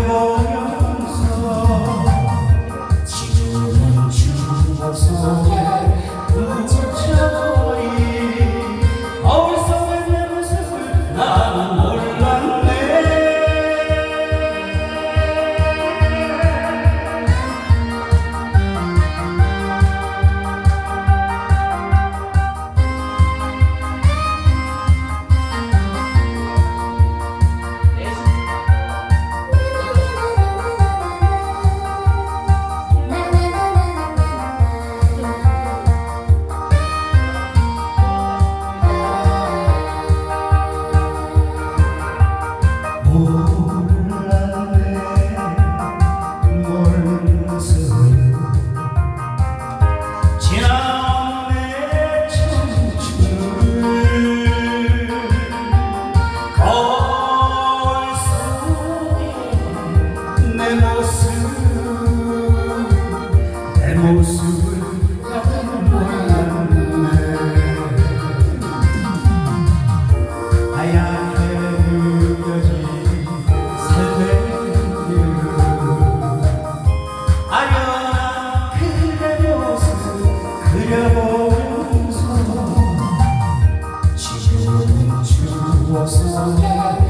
nuevo. 모습을 보았는데 하얗게 느껴진 삶의 이름 아련한 그대 모습 그려보면서 지금은 추워서